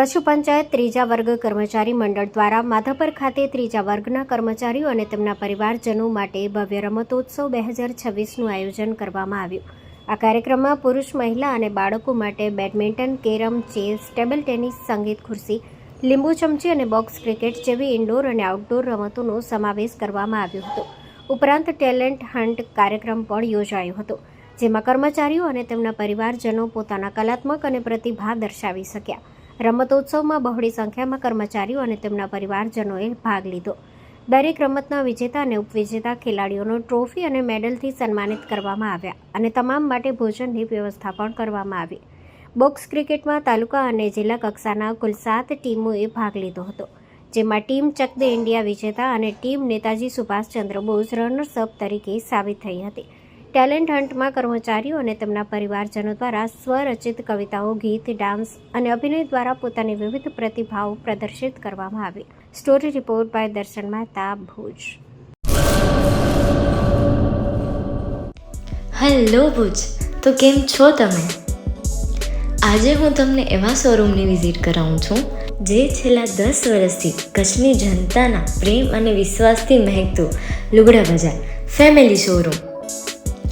કચ્છ પંચાયત ત્રીજા વર્ગ કર્મચારી મંડળ દ્વારા માધાપર ખાતે ત્રીજા વર્ગના કર્મચારીઓ અને તેમના પરિવારજનો માટે ભવ્ય રમતોત્સવ બે હજાર છવ્વીસનું આયોજન કરવામાં આવ્યું. આ કાર્યક્રમમાં પુરુષ, મહિલા અને બાળકો માટે badminton, carrom, chess, table tennis, સંગીત ખુરશી, લીંબુ ચમચી અને બોક્સ ક્રિકેટ જેવી ઇન્ડોર અને આઉટડોર રમતોનો સમાવેશ કરવામાં આવ્યો હતો. ઉપરાંત ટેલેન્ટ હન્ટ કાર્યક્રમ પણ યોજાયો હતો, જેમાં કર્મચારીઓ અને તેમના પરિવારજનો પોતાના કલાત્મક અને પ્રતિભા દર્શાવી શક્યા. રમતોત્સવમાં બહોળી સંખ્યામાં કર્મચારીઓ અને તેમના પરિવારજનોએ ભાગ લીધો. દરેક રમતના વિજેતા અને ઉપવિજેતા ખેલાડીઓનો ટ્રોફી અને મેડલથી સન્માનિત કરવામાં આવ્યા અને તમામ માટે ભોજનની વ્યવસ્થા પણ કરવામાં આવી. બોક્સ ક્રિકેટમાં તાલુકા અને જિલ્લા કક્ષાના કુલ સાત ટીમોએ ભાગ લીધો હતો, જેમાં ટીમ ચક દે ઇન્ડિયા વિજેતા અને team Netaji Subhashchandra Bose runners up તરીકે સાબિત થઈ હતી. ટેલેન્ટ હન્ટમાં કર્મચારીઓ અને તેમના પરિવારજનો દ્વારા સ્વરચિત કવિતાઓ, ગીત, ડાન્સ અને અભિનય દ્વારા પોતાની વિવિધ પ્રતિભાઓ પ્રદર્શિત કરવામાં આવી. સ્ટોરી રિપોર્ટ બાય દર્શન મહેતા, ભુજ. હેલો ભુજ, તો કેમ છો તમે? આજે હું તમને એવા શોરૂમની વિઝિટ કરાવું છું, જે છેલ્લા દસ વર્ષથી કચ્છની જનતાના પ્રેમ અને વિશ્વાસથી મહેકતું લુગડા બજાર, ફેમિલી શોરૂમ.